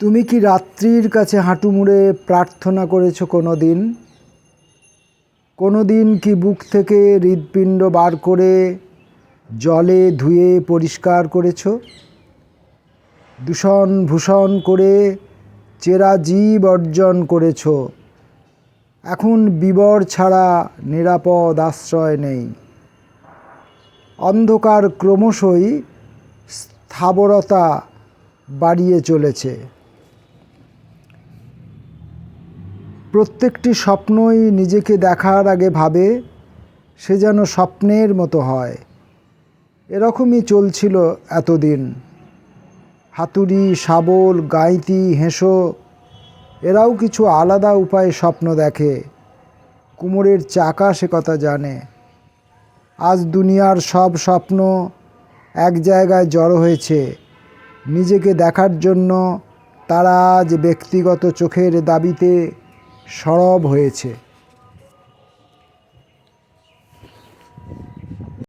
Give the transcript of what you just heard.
তুমি কি রাত্রির কাছে হাঁটু মুড়ে প্রার্থনা করেছ কোনো দিন কোনো দিন কি বুক থেকে হৃৎপিণ্ড বার করে জলে ধুয়ে পরিষ্কার করেছ? দূষণ ভূষণ করে চেরা জীব অর্জন করেছ। এখন বিবর ছাড়া নিরাপদ আশ্রয় নেই। অন্ধকার ক্রমশই স্থাবরতা বাড়িয়ে চলেছে। প্রত্যেকটি স্বপ্নই নিজেকে দেখার আগে ভাবে, সে যেন স্বপ্নের মতো হয়। এরকমই চলছিল এতদিন। হাতুড়ি, শাবল, গাইতি, হেঁসো, এরাও কিছু আলাদা উপায়ে স্বপ্ন দেখে। কুমোরের চাকা সে কথা জানে। আজ দুনিয়ার সব স্বপ্ন এক জায়গায় জড়ো হয়েছে। নিজেকে দেখার জন্য তারা আজ ব্যক্তিগত চোখের দাবিতে সরব হয়েছে।